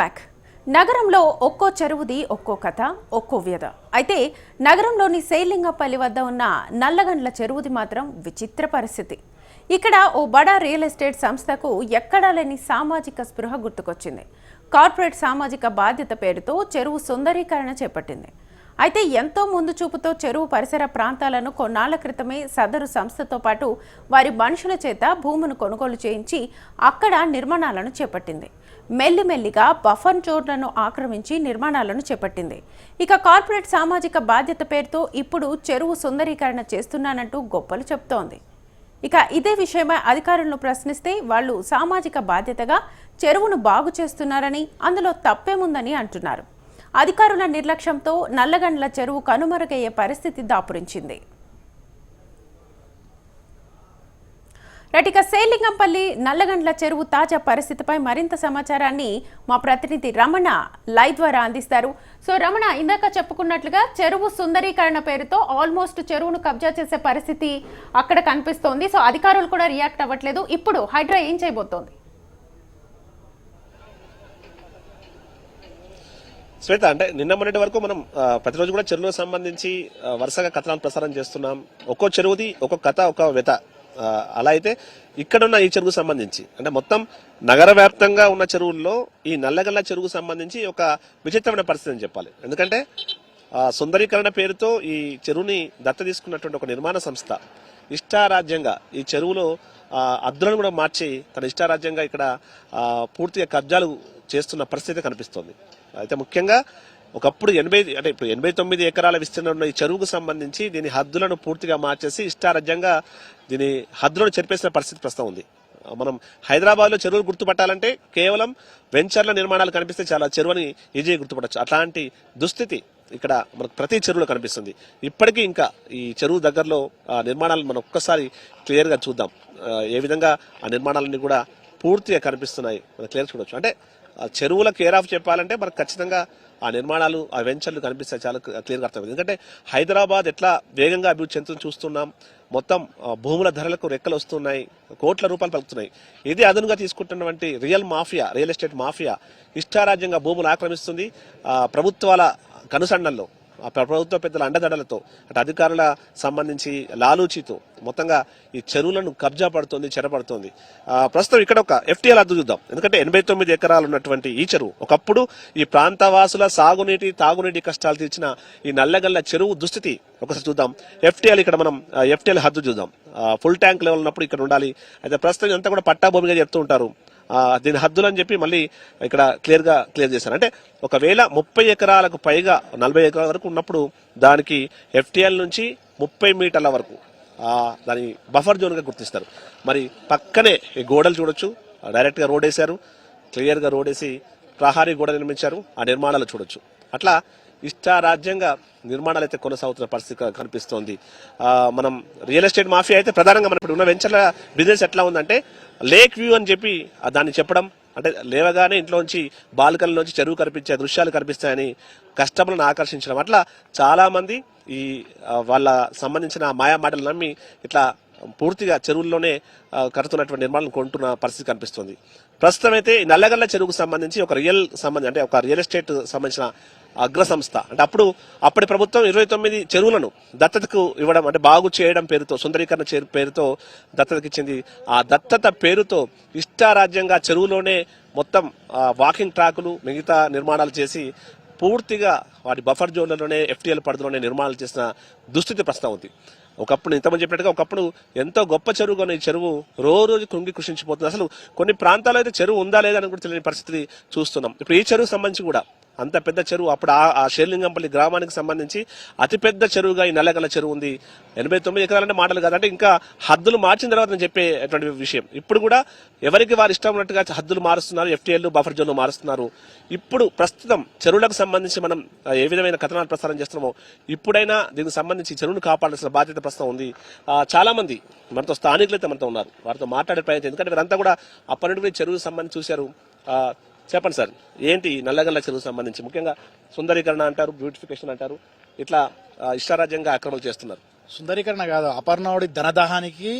Back నగరంలో ఒక్కో చెరువుది ఒక్కో కథ ఒక్కో వ్యధ. అయితే నగరంలోని శైలింగపల్లి వద్ద ఉన్న నల్లగండ్ల చెరువుది మాత్రం విచిత్ర పరిస్థితి. ఇక్కడ ఓ బడా రియల్ ఎస్టేట్ సంస్థకు ఎక్కడా లేని సామాజిక స్పృహ గుర్తుకొచ్చింది. కార్పొరేట్ సామాజిక బాధ్యత పేరుతో చెరువు సుందరీకరణ చేపట్టింది. అయితే ఎంతో ముందు చూపుతో చెరువు పరిసర ప్రాంతాలను కొన్నాళ్ళ క్రితమే సదరు సంస్థతో పాటు వారి మనుషుల చేత భూమును కొనుగోలు చేయించి అక్కడ నిర్మాణాలను చేపట్టింది. మెల్లిమెల్లిగా బఫర్ జోన్లను ఆక్రమించి నిర్మాణాలను చేపట్టింది. ఇక కార్పొరేట్ సామాజిక బాధ్యత పేరుతో ఇప్పుడు చెరువు సుందరీకరణ చేస్తున్నానంటూ గొప్పలు చెప్తోంది. ఇక ఇదే విషయమై అధికారులను ప్రశ్నిస్తే వాళ్ళు సామాజిక బాధ్యతగా చెరువును బాగు చేస్తున్నారని అందులో తప్పేముందని అంటున్నారు. అధికారుల నిర్లక్ష్యంతో నల్లగండ్ల చెరువు కనుమరుగయ్యే పరిస్థితి దాపురించింది. రటిక సేలింగంపల్లి నల్లగండ్ల చెరువు తాజా పరిస్థితిపై మరింత సమాచారాన్ని మా ప్రతినిధి రమణ లైవ్ ద్వారా అందిస్తారు. సో రమణ ఇందాక చెప్పుకున్నట్లుగా చెరువు సుందరీకరణ పేరుతో ఆల్మోస్ట్ చెరువును కబ్జా చేసే పరిస్థితి అక్కడ కనిపిస్తోంది. సో అధికారులు కూడా రియాక్ట్ అవ్వట్లేదు. ఇప్పుడు హైడ్రా ఏం చేయబోతోంది? శ్వేత అంటే నిన్న మొన్నటి వరకు మనం ప్రతిరోజు కూడా చెరువులకు సంబంధించి వరుసగా కథనాలు ప్రసారం చేస్తున్నాం. ఒక్కో చెరువుది ఒక్కో కథ ఒక వ్యత. అలా అయితే ఇక్కడున్న ఈ చెరువుకు సంబంధించి అంటే మొత్తం నగర వ్యాప్తంగా ఉన్న చెరువుల్లో ఈ నల్లగల్ల చెరువుకు సంబంధించి ఒక విచిత్రమైన పరిస్థితి అని చెప్పాలి. ఎందుకంటే సుందరీకరణ పేరుతో ఈ చెరువుని దత్త తీసుకున్నటువంటి ఒక నిర్మాణ సంస్థ ఇష్టారాజ్యంగా ఈ చెరువులో అద్దులను కూడా మార్చి తన ఇష్టారాజ్యంగా ఇక్కడ పూర్తిగా కబ్జాలు చేస్తున్న పరిస్థితి కనిపిస్తోంది. అయితే ముఖ్యంగా ఒకప్పుడు ఎనభై అంటే ఇప్పుడు ఎనభై తొమ్మిది ఎకరాల విస్తీర్ణం ఉన్న ఈ చెరువుకు సంబంధించి దీని హద్దులను పూర్తిగా మార్చేసి ఇష్టారాజ్యంగా దీని హద్దులను చెరిపేసిన పరిస్థితి ప్రస్తుతం ఉంది. మనం హైదరాబాద్లో చెరువులు గుర్తుపట్టాలంటే కేవలం వెంచర్ల నిర్మాణాలు కనిపిస్తే చాలా చెరువుని ఈజీగా గుర్తుపట్టచ్చు. అట్లాంటి దుస్థితి ఇక్కడ మనకు ప్రతి చెరువులో కనిపిస్తుంది. ఇప్పటికీ ఇంకా ఈ చెరువు దగ్గరలో ఆ నిర్మాణాలు మనం ఒక్కసారి క్లియర్గా చూద్దాం. ఏ విధంగా ఆ నిర్మాణాలన్నీ కూడా పూర్తిగా కనిపిస్తున్నాయి. మనం క్లియర్ చూడొచ్చు. అంటే చెరువుల కేర్ ఆఫ్ చెప్పాలంటే మనకు ఖచ్చితంగా ఆ నిర్మాణాలు ఆ వెంచర్లు కనిపిస్తాయి చాలా క్లియర్గా అర్థమైంది. ఎందుకంటే హైదరాబాద్ ఎట్లా వేగంగా అభివృద్ధి చెందుతుంది చూస్తున్నాం. మొత్తం భూముల ధరలకు రెక్కలు వస్తున్నాయి. కోట్ల రూపాయలు పలుకుతున్నాయి. ఇది అదనుగా తీసుకుంటున్నటువంటి real mafia real estate mafia ఇష్టారాజ్యంగా భూములు ఆక్రమిస్తుంది. ప్రభుత్వాల కనుసండల్లో ప్రభుత్వ పెద్దల అండదండలతో అటు అధికారుల సంబంధించి లాలూచితో మొత్తంగా ఈ చెరువులను కబ్జా పడుతుంది చెరపడుతుంది. ప్రస్తుతం ఇక్కడ ఒక ఎఫ్టీఎల్ అద్దు చూద్దాం. ఎందుకంటే ఎనభై తొమ్మిది ఎకరాలు ఉన్నటువంటి ఈ చెరువు ఒకప్పుడు ఈ ప్రాంతవాసుల సాగునీటి తాగునీటి కష్టాలు తీర్చిన ఈ నల్లగల్ల చెరువు దుస్థితి. ఒకసారి చూద్దాం. ఎఫ్టీఎల్ ఇక్కడ మనం ఎఫ్టీఎల్ హద్దు చూద్దాం. ఫుల్ ట్యాంక్ లెవెల్ ఉన్నప్పుడు ఇక్కడ ఉండాలి. అయితే ప్రస్తుతం అంతా కూడా పట్టా భూమిగా చెప్తూ ఉంటారు. దీని హద్దులు అని చెప్పి మళ్ళీ ఇక్కడ క్లియర్గా క్లియర్ చేశారు. అంటే ఒకవేళ ముప్పై ఎకరాలకు పైగా నలభై ఎకరాల వరకు ఉన్నప్పుడు దానికి ఎఫ్టీఎల్ నుంచి ముప్పై మీటర్ల వరకు దాని బఫర్ జోన్గా గుర్తిస్తారు. మరి పక్కనే ఈ గోడలు చూడొచ్చు. డైరెక్ట్గా రోడ్ వేశారు. క్లియర్గా రోడ్ వేసి ప్రహారీ గోడ నిర్మించారు. ఆ నిర్మాణాలు చూడొచ్చు. అట్లా ఇష్టారాజ్యంగా నిర్మాణాలు అయితే కొనసాగుతున్న పరిస్థితి కనిపిస్తోంది. మనం రియల్ ఎస్టేట్ మాఫియా అయితే ప్రధానంగా మన ఇప్పుడు ఉన్న వెంచర్ల బిజినెస్ ఎట్లా ఉందంటే లేక్ వ్యూ అని చెప్పి దాన్ని చెప్పడం అంటే లేవగానే ఇంట్లోంచి నుంచి చెరువు కనిపించే దృశ్యాలు కనిపిస్తాయని కస్టమర్లను ఆకర్షించడం. అట్లా చాలామంది ఈ వాళ్ళ సంబంధించిన మాయా మాటలు నమ్మి ఇట్లా పూర్తిగా చెరువుల్లోనే కడుతున్నటువంటి నిర్మాణం కొంటున్న పరిస్థితి కనిపిస్తుంది. ప్రస్తుతం అయితే నల్లగల్ల చెరువుకు సంబంధించి ఒక రియల్ సంబంధించి అంటే ఒక రియల్ ఎస్టేట్ సంబంధించిన అగ్ర సంస్థ అంటే అప్పుడు అప్పటి ప్రభుత్వం ఇరవై తొమ్మిది చెరువులను దత్తతకు ఇవ్వడం అంటే బాగు చేయడం పేరుతో సుందరీకరణ పేరుతో దత్తతకిచ్చింది ఆ దత్తత పేరుతో ఇష్టారాజ్యంగా చెరువులోనే మొత్తం వాకింగ్ ట్రాకులు మిగతా నిర్మాణాలు చేసి పూర్తిగా వాటి బఫర్ జోన్లలోనే ఎఫ్టీఎల్ పరిధిలోనే నిర్మాణాలు చేసిన దుస్థితి ప్రస్తుతం ఉంది. ఒకప్పుడు ఇంతమంది చెప్పినట్టుగా ఒకప్పుడు ఎంతో గొప్ప చెరువు ఈ చెరువు రోజు రోజు కృంగి కృషించిపోతుంది. అసలు కొన్ని ప్రాంతాల్లో అయితే చెరువు ఉందా లేదా అని కూడా తెలియని పరిస్థితి చూస్తున్నాం. ఇప్పుడు ఈ చెరువు సంబంధించి కూడా అంత పెద్ద చెరువు అప్పుడు ఆ- షేర్లింగంపల్లి గ్రామానికి సంబంధించి అతిపెద్ద చెరువుగా ఈ నల్లగల చెరువు ఉంది. ఎనభై తొమ్మిది ఎకరాలంటే మాటలు కాదు. అంటే ఇంకా హద్దులు మార్చిన తర్వాత నేను చెప్పేటువంటి విషయం. ఇప్పుడు కూడా ఎవరికి వారు ఇష్టం ఉన్నట్టుగా హద్దులు మారుస్తున్నారు ఎఫ్టీఎల్ బఫర్ జోన్ మారుస్తున్నారు. ఇప్పుడు ప్రస్తుతం చెరువులకు సంబంధించి మనం ఏ విధమైన కథనాలు ప్రసారం చేస్తున్నామో ఇప్పుడైనా దీనికి సంబంధించి చెరువును కాపాడాల్సిన బాధ్యత ప్రస్తుతం ఉంది. చాలా మంది మనతో స్థానికులు అయితే మనతో ఉన్నారు. వారితో మాట్లాడే ప్రయత్నం ఎందుకంటే వీరంతా కూడా అప్పటి నుండి చెరువుకు సంబంధించి చూశారు. చెప్పండి సార్ ఏంటి నల్లగల్ల చెరువు సంబంధించి? ముఖ్యంగా సుందరీకరణ అంటారు బ్యూటిఫికేషన్ అంటారు ఇట్లా ఇష్టారాజ్యంగా ఆక్రమణ చేస్తున్నారు. సుందరీకరణ కాదు అపర్ణవుడి ధనదాహానికి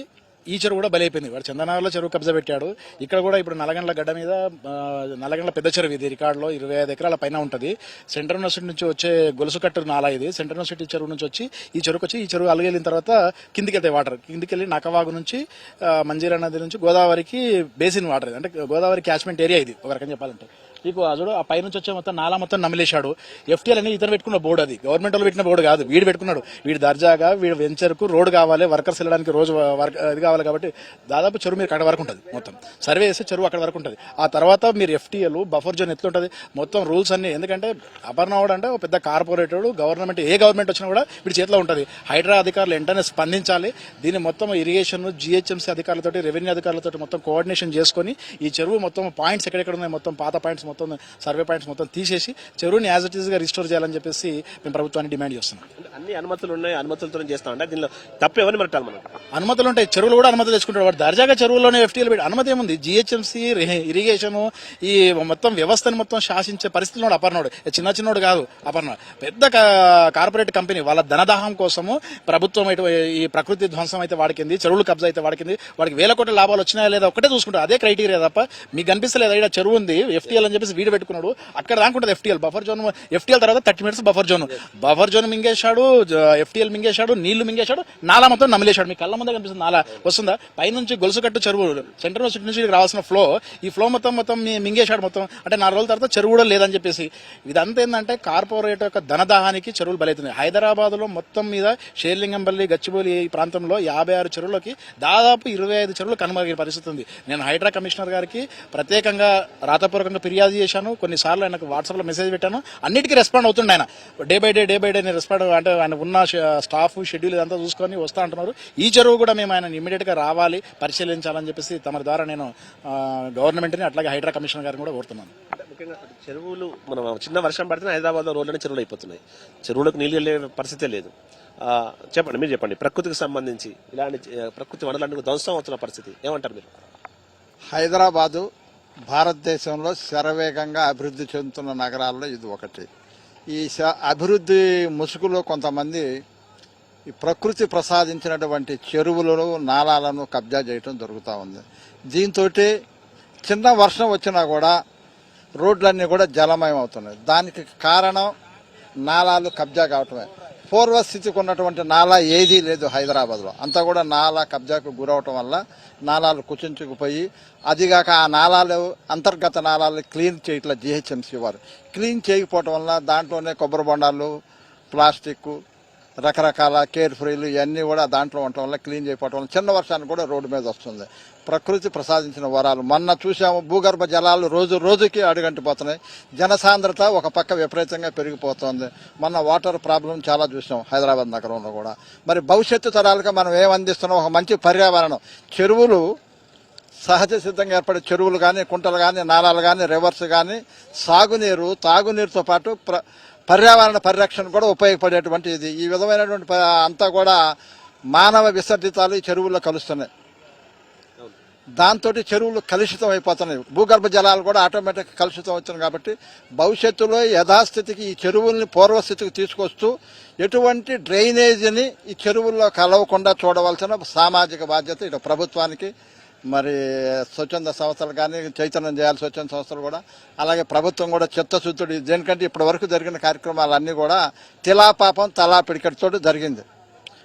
ఈ చెరువు కూడా బలైపోయింది. వాడు చందనగర్లో చెరువు కబ్జా పెట్టాడు. ఇక్కడ కూడా ఇప్పుడు నల్లగండ్ల గడ్డ మీద ఆ, నల్లగండ్ల పెద్ద చెరువు ఇది. రికార్డులో ఇరవై ఐదు ఎకరాల పైన ఉంటుంది. సెంట్రల్ యూనివర్సిటీ నుంచి వచ్చే గొలుసు కట్టు నాలా ఇది. సెంట్రల్ యూనివర్సిటీ చెరువు నుంచి వచ్చి ఈ చెరువుకి వచ్చి ఈ చెరువు అలగెళ్ళిన తర్వాత కిందికి వెళ్తాయి వాటర్. కిందికి వెళ్ళి నకవాగు నుంచి మంజీరా నది నుంచి గోదావరికి బేసిన్ వాటర్ ఇది. అంటే గోదావరి క్యాచ్మెంట్ ఏరియా ఇది. ఒక రకం చెప్పాలంటే. నీకు ఆ ఆ పై నుంచి వచ్చే మొత్తం నాలా మొత్తం నమిలేశాడు. ఎఫ్టీఎల్ అనేది ఇతను పెట్టుకున్న బోర్డు అది. గవర్నమెంట్ వాళ్ళు పెట్టిన బోర్డు కాదు. వీడు పెట్టుకున్నాడు. వీడు దర్జాగా వీడు వెంచర్కు రోడ్డు రోడ్ కావాలి వర్కర్స్ వెళ్ళడానికి రోజు వర్క్ ఇది కావాలి కాబట్టి దాదాపు చెరువు మీరు అక్కడ వరకు ఉంటుంది మొత్తం. సర్వే చేస్తే చెరువు అక్కడ వరకు ఉంటుంది. ఆ తర్వాత మీరు ఎఫ్టీఎల్ బఫర్ జోన్ ఎట్లుంటుంది మొత్తం రూల్స్ అన్ని ఎందుకంటే అపర్ణవాడు అంటే ఒక పెద్ద కార్పొరేటర్ గవర్నమెంట్ ఏ గవర్నమెంట్ వచ్చినా కూడా వీడి చేతిలో ఉంటుంది. హైడ్రా అధికారులు వెంటనే స్పందించాలి. దీన్ని మొత్తం ఇరిగేషన్ జిహెచ్ఎంసీ అధికారులతోటి రెవెన్యూ అధికారులతో మొత్తం కోఆర్డినేషన్ చేసుకొని ఈ చెరువు మొత్తం పాయింట్స్ ఎక్కడెక్కడ ఉన్నాయి మొత్తం పాత పాయింట్స్ మొత్తం సర్వే పాయింట్స్ మొత్తం తీసేసి చెరువుని యాజ్ ఇట్ ఈస్గా రిస్టోర్ చేయాలని చెప్పేసి మేము ప్రభుత్వాన్ని డిమాండ్ చేస్తున్నాం. అన్ని అనుమతులు ఉన్నాయి అనుమతులతో చేస్తాం అంటే దీనిలో తప్పు ఎవరిని మరటాలి మనం అనుమతులు ఉంటాయి చెరువులు కూడా అనుమతులు తెచ్చుకుంటాడు వాడు దర్జాగా చెరువులోనే ఎఫ్టీఎల్ పెట్టి అనుమతి ఏముంది? జిహెచ్ఎంసీ ఇరిగేషన్ ఈ మొత్తం వ్యవస్థని మొత్తం శాసించే పరిస్థితిలో అపర్ణోడు. చిన్న చిన్నోడు కాదు అపర్ణ పెద్ద కార్పొరేట్ కంపెనీ వాళ్ళ ధనదాహం కోసము ప్రభుత్వం ఈ ప్రకృతి ధ్వంసం అయితే వాడికింది చెరువులు కబ్జా అయితే వాడికింది. వాడికి వేల కోట్ల లాభాలు వచ్చినాయా లేదా ఒకటే చూసుకుంటారు. అదే క్రైటీరియా తప్ప మీకు కనిపిస్తలేదు? ఇక్కడ చెరువు ఉంది ఎఫ్టీఎల్ అని చెప్పేసి వీడియో పెట్టుకున్నాడు. అక్కడ దాకుంటుంది ఎఫ్టీఎల్. బఫర్ జోన్ ఎఫ్టీఎల్ తర్వాత thirty minutes buffer zone. Buffer zone మింగేశాడు FTL మింగేశాడు నీళ్ళు మింగేశాడు నాలా మొత్తం నమిలేశాడు. మీ కళ్ళ ముందే కనిపిస్తుంది నాలా. వస్తుందా? పైనుంచి గొలుసు కట్టు చెరువు సెంటర్ నుంచి రావాల్సిన ఫ్లో ఈ ఫ్లో మొత్తం మొత్తం మీ- మింగేశాడు మొత్తం. అంటే నాలుగు రోజుల తర్వాత చెరువు కూడా లేదని చెప్పేసి. ఇదంతా ఏంటంటే కార్పొరేట్ యొక్క ధనదాహానికి చెరువులు బలవుతున్నాయి హైదరాబాద్లో మొత్తం మీద షేర్లింగంపల్లి గచ్చిబౌలి ఈ ప్రాంతంలో యాభై ఆరు చెరువులకి దాదాపు ఇరవై ఐదు చెరువులు కనుమరుగైన పరిస్థితి ఉంది. నేను హైడ్రా కమిషనర్ గారికి ప్రత్యేకంగా రాతపూర్వకంగా ఫిర్యాదు చేశాను కొన్నిసార్లు ఆయనకు వాట్సాప్లో మెసేజ్ పెట్టాను అన్నిటికీ రెస్పాండ్ అవుతుండే ఆయన. Day by day day by day respond అంటే ఆయన ఉన్న స్టాఫ్ షెడ్యూల్ ఇదంతా చూసుకొని వస్తా అంటున్నారు. ఈ చెరువు కూడా మేము ఆయన ఇమీడియట్గా రావాలి పరిశీలించాలని చెప్పేసి తమ ద్వారా నేను గవర్నమెంట్ని అట్లాగే హైడ్రా కమిషనర్ గారిని కూడా కోరుతున్నాను. అంటే ముఖ్యంగా చెరువులు మనం చిన్న వర్షం పడితే హైదరాబాద్లో రోడ్లనే చెరువులు అయిపోతున్నాయి. చెరువులకు నీళ్ళు వెళ్ళే పరిస్థితే లేదు. ఆ, చెప్పండి మీరు చెప్పండి ప్రకృతికి సంబంధించి ఇలాంటి ప్రకృతి వనరులన్నీ ధ్వంసం అవుతున్న పరిస్థితి ఏమంటారు మీరు? హైదరాబాదు భారతదేశంలో శరవేగంగా అభివృద్ధి చెందుతున్న నగరాల్లో ఇది ఒకటి. ఈ శ- అభివృద్ధి ముసుగులో కొంతమంది ఈ ప్రకృతి ప్రసాదించినటువంటి చెరువులను నాలాలను కబ్జా చేయటం జరుగుతూ ఉంది. దీంతో చిన్న వర్షం వచ్చినా కూడా రోడ్లన్నీ కూడా జలమయం అవుతున్నాయి దానికి కారణం నాలాలు కబ్జా కావటమే. పూర్వస్థితికి ఉన్నటువంటి నాలా ఏదీ లేదు హైదరాబాద్లో. అంతా కూడా నాలా కబ్జాకు గురవటం వల్ల నాలాలు కుచించుకుపోయి అదిగాక ఆ నాలాలు అంతర్గత నాలాలు క్లీన్ చేయట్ల జిహెచ్ఎంసీ వారు క్లీన్ చేయకపోవటం వల్ల దాంట్లోనే కొబ్బరి బొండాలు ప్లాస్టిక్ రకరకాల కేర్ ఫ్రీలు ఇవన్నీ కూడా దాంట్లో ఉండటం వల్ల క్లీన్ చేయకపోవటం వల్ల చిన్న వర్షానికి కూడా రోడ్డు మీద వస్తుంది. ప్రకృతి ప్రసాదించిన వరాలు. మొన్న చూసాము భూగర్భ జలాలు రోజు రోజుకి అడుగంటిపోతున్నాయి. జనసాంద్రత ఒక పక్క విపరీతంగా పెరిగిపోతుంది. మొన్న వాటర్ ప్రాబ్లం చాలా చూసాం హైదరాబాద్ నగరంలో కూడా. మరి భవిష్యత్తు తరాలకు మనం ఏమందిస్తున్నాం ఒక మంచి పర్యావరణం. చెరువులు సహజ సిద్ధంగా ఏర్పడే చెరువులు కానీ కుంటలు కానీ నాలాలు కానీ రివర్స్ కానీ సాగునీరు తాగునీరుతో పాటు ప్ర పర్యావరణ పరిరక్షణ కూడా ఉపయోగపడేటువంటిది ఈ విధమైనటువంటి అంతా కూడా మానవ విసర్జితాలు ఈ చెరువుల్లో కలుస్తున్నాయి. దాంతో చెరువులు కలుషితం అయిపోతున్నాయి. భూగర్భ జలాలు కూడా ఆటోమేటిక్ కలుషితం అవుతున్నాయి కాబట్టి భవిష్యత్తులో యథాస్థితికి ఈ చెరువుల్ని పూర్వస్థితికి తీసుకొస్తూ ఎటువంటి డ్రైనేజీని ఈ చెరువుల్లో కలవకుండా చూడవలసిన సామాజిక బాధ్యత ఇటు ప్రభుత్వానికి మరి స్వచ్ఛంద సంస్థలు కానీ చైతన్యం చేయాలి స్వచ్ఛంద సంస్థలు కూడా. అలాగే ప్రభుత్వం కూడా చిత్తశుద్ధుడు దేనికంటే ఇప్పటి వరకు జరిగిన కార్యక్రమాలన్నీ కూడా తిలాపాపం తలా పిడికటితో జరిగింది.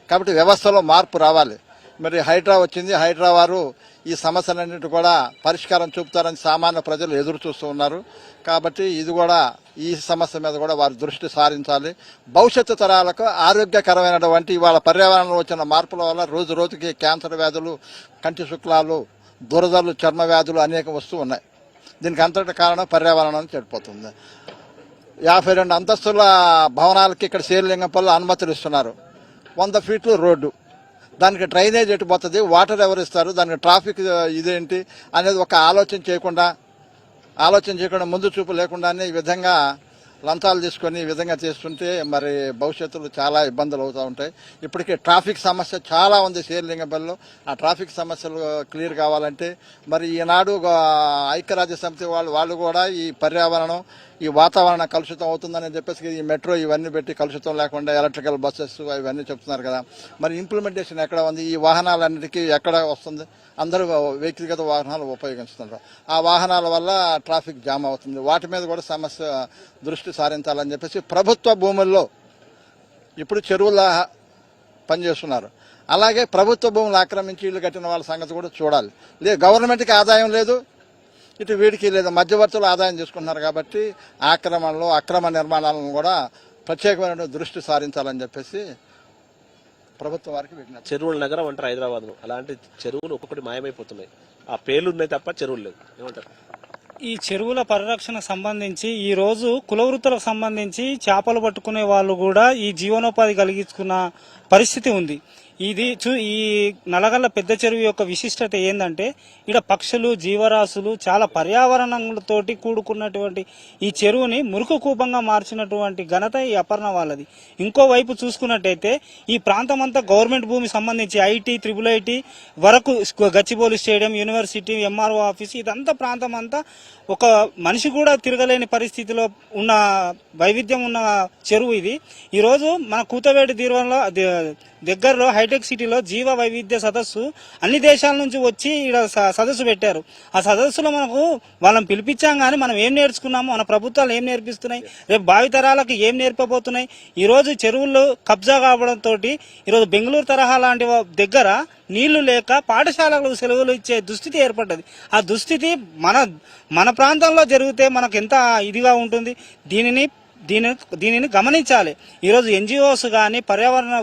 కాబట్టి వ్యవస్థలో మార్పు రావాలి. మరి హైడ్రా వచ్చింది. హైడ్రా వారు ఈ సమస్యలన్నిటి కూడా పరిష్కారం చూపుతారని సామాన్య ప్రజలు ఎదురు చూస్తూ ఉన్నారు. కాబట్టి ఇది కూడా ఈ సమస్య మీద కూడా వారు దృష్టి సారించాలి. భవిష్యత్తు తరాలకు ఆరోగ్యకరమైనటువంటి ఇవాళ పర్యావరణంలో వచ్చిన మార్పుల వల్ల రోజు రోజుకి క్యాన్సర్ వ్యాధులు కంటి శుక్లాలు దురదలు చర్మ వ్యాధులు అనేక వస్తూ ఉన్నాయి. దీనికి అంతటి కారణం పర్యావరణం చెడిపోతుంది. యాభై రెండు అంతస్తుల భవనాలకి ఇక్కడ శ్రీలింగంపల్లి అనుమతులు ఇస్తున్నారు. వంద ఫీట్లు రోడ్డు. దానికి డ్రైనేజ్ ఎటు పోతుంది వాటర్ ఎవరు ఇస్తారు దానికి ట్రాఫిక్ ఇదేంటి అనేది ఒక ఆలోచన చేయకుండా ఆలోచన చేయకుండా ముందు చూపు లేకుండానే ఈ విధంగా లంచాలు తీసుకొని ఈ విధంగా చేస్తుంటే మరి భవిష్యత్తులో చాలా ఇబ్బందులు అవుతూ ఉంటాయి. ఇప్పటికే ట్రాఫిక్ సమస్య చాలా ఉంది శ్రీలింగంపల్లిలో. ఆ ట్రాఫిక్ సమస్యలు క్లియర్ కావాలంటే మరి ఈనాడు ఐక్యరాజ్య సమితి వాళ్ళు వాళ్ళు కూడా ఈ పర్యావరణం ఈ వాతావరణ కలుషితం అవుతుందని చెప్పేసి ఈ మెట్రో ఇవన్నీ పెట్టి కలుషితం లేకుండా ఎలక్ట్రికల్ బస్సెస్ ఇవన్నీ చెప్తున్నారు కదా. మరి ఇంప్లిమెంటేషన్ ఎక్కడ ఉంది? ఈ వాహనాలన్నిటికీ ఎక్కడ వస్తుంది? అందరూ వ్యక్తిగత వాహనాలు ఉపయోగిస్తున్నారు ఆ వాహనాల వల్ల ట్రాఫిక్ జామ్ అవుతుంది. వాటి మీద కూడా సమస్య దృష్టి సారించాలని చెప్పేసి ప్రభుత్వ భూముల్లో ఇప్పుడు చెరువుల పనిచేస్తున్నారు. అలాగే ప్రభుత్వ భూములు ఆక్రమించి ఇల్లు కట్టిన వాళ్ళ సంగతి కూడా చూడాలి. లేదు గవర్నమెంట్కి ఆదాయం లేదు ఇటు వీడికి లేదు మధ్యవర్తులు ఆదాయం చేసుకుంటున్నారు కాబట్టి ఆక్రమణలు అక్రమ నిర్మాణాలను కూడా ప్రత్యేకమైన దృష్టి సారించాలని చెప్పేసి ప్రభుత్వం వారికి విజ్ఞప్తి. చెరువుల నగరం అంటారు హైదరాబాద్లో. అలాంటి చెరువులు ఒక్కొక్కటి మాయమైపోతున్నాయి. ఆ పేర్లు ఉన్నాయి తప్ప చెరువులు లేవు. ఏమంటారు? ఈ చెరువుల పరిరక్షణ సంబంధించి ఈ రోజు కులవృత్తులకు సంబంధించి చేపలు పట్టుకునే వాళ్ళు కూడా ఈ జీవనోపాధి కలిగించుకున్న పరిస్థితి ఉంది. ఇది చూ ఈ నలగల్ల పెద్ద చెరువు యొక్క విశిష్టత ఏంటంటే ఇక్కడ పక్షులు జీవరాశులు చాలా పర్యావరణంతోటి కూడుకున్నటువంటి ఈ చెరువుని మురుకు కూపంగా మార్చినటువంటి ఘనత ఈ అపర్ణ వాళ్ళది. ఇంకోవైపు చూసుకున్నట్టయితే ఈ ప్రాంతం అంతా గవర్నమెంట్ భూమి సంబంధించి ఐటీ త్రిబుల్ ఐటీ వరకు Gachibowli stadium university MRO office ఇదంతా ప్రాంతం అంతా ఒక మనిషి కూడా తిరగలేని పరిస్థితిలో ఉన్న వైవిధ్యం ఉన్న చెరువు ఇది. ఈరోజు మన కూతవేడి తీరంలో దగ్గరలో హైటెక్ సిటీలో జీవ వైవిధ్య సదస్సు అన్ని దేశాల నుంచి వచ్చి ఇక్కడ స- సదస్సు పెట్టారు. ఆ సదస్సులో మనకు వాళ్ళని పిలిపించాం కానీ మనం ఏం నేర్చుకున్నాము? మన ప్రభుత్వాలు ఏం నేర్పిస్తున్నాయి? రేపు భావితరాలకు ఏం నేర్పబోతున్నాయి? ఈరోజు చెరువుల్లో కబ్జా కావడంతో ఈరోజు బెంగళూరు తరహా లాంటి దగ్గర నీళ్ళు లేక పాఠశాలలకు సెలవులు ఇచ్చే దుస్థితి ఏర్పడ్డది. ఆ దుస్థితి మన మన ప్రాంతంలో జరిగితే మనకు ఎంత ఇదిగా ఉంటుంది? దీనిని దీని దీనిని గమనించాలి. ఈరోజు ఎన్జిఓస్ కానీ పర్యావరణ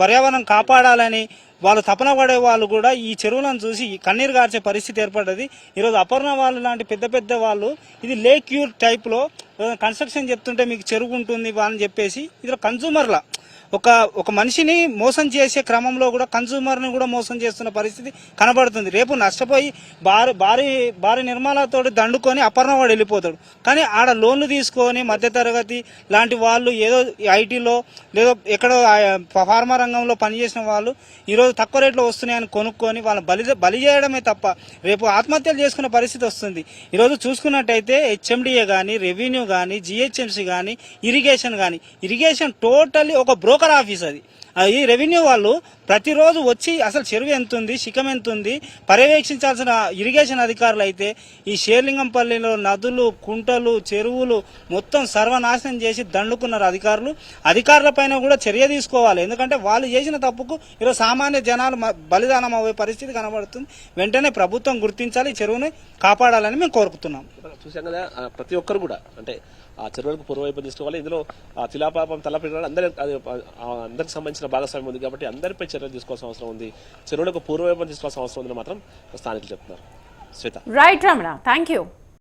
పర్యావరణం కాపాడాలని వాళ్ళు తపన పడే వాళ్ళు కూడా ఈ చెరువులను చూసి కన్నీరు గార్చే పరిస్థితి ఏర్పడ్డది. ఈరోజు అపర్ణ వాళ్ళు లాంటి పెద్ద పెద్ద వాళ్ళు ఇది లేక్ యూర్ టైప్లో కన్స్ట్రక్షన్ చెప్తుంటే మీకు చెరువు ఉంటుంది అని చెప్పేసి ఇది కన్సూమర్ల ఒక ఒక మనిషిని మోసం చేసే క్రమంలో కూడా కన్సూమర్ని కూడా మోసం చేస్తున్న పరిస్థితి కనబడుతుంది. రేపు నష్టపోయి భారీ భారీ భారీ నిర్మాణాలతో దండుకొని అపర్ణవాడు వెళ్ళిపోతాడు. కానీ ఆడ లోన్లు తీసుకొని మధ్యతరగతి లాంటి వాళ్ళు ఏదో ఐటీలో లేదో ఎక్కడో ఫార్మా రంగంలో పనిచేసిన వాళ్ళు ఈరోజు తక్కువ రేట్లో వస్తున్నాయని కొనుక్కొని వాళ్ళని బలి బలి చేయడమే తప్ప రేపు ఆత్మహత్యలు చేసుకునే పరిస్థితి వస్తుంది. ఈరోజు చూసుకున్నట్టయితే హెచ్ఎండిఏ కానీ రెవెన్యూ కానీ జిహెచ్ఎంసీ కానీ ఇరిగేషన్ కానీ ఇరిగేషన్ టోటల్లీ ఒక బ్రో బ్రోకర్ ఆఫీస్ అది. ఈ రెవెన్యూ వాళ్ళు ప్రతిరోజు వచ్చి అసలు చెరువు ఎంత ఉంది శిఖం ఎంత ఉంది పర్యవేక్షించాల్సిన ఇరిగేషన్ అధికారులు అయితే ఈ షేర్లింగంపల్లిలో నదులు కుంటలు చెరువులు మొత్తం సర్వనాశనం చేసి దండుకున్నారు అధికారులు. అధికారుల పైన కూడా చర్య తీసుకోవాలి. ఎందుకంటే వాళ్ళు చేసిన తప్పుకు ఈరోజు సామాన్య జనాలు బలిదానం అయ్యే పరిస్థితి కనబడుతుంది. వెంటనే ప్రభుత్వం గుర్తించాలి ఈ చెరువుని కాపాడాలని మేము కోరుకుతున్నాం చూసాం కదా ప్రతి ఒక్కరు కూడా అంటే ఆ చెరువులకు పూర్వవైపు తీసుకోవాలి ఇందులో ఆ తిలాపాపం తలపిల్లలు అందరి అందరికి సంబంధించిన భాగస్వామ్యం ఉంది కాబట్టి అందరిపై చర్యలు తీసుకోవాల్సిన అవసరం ఉంది. చెరువులకు పూర్వవైపు తీసుకోవాల్సిన అవసరం ఉందని మాత్రం స్థానికులు చెప్తున్నారు. Shweta. Right Ramana thank you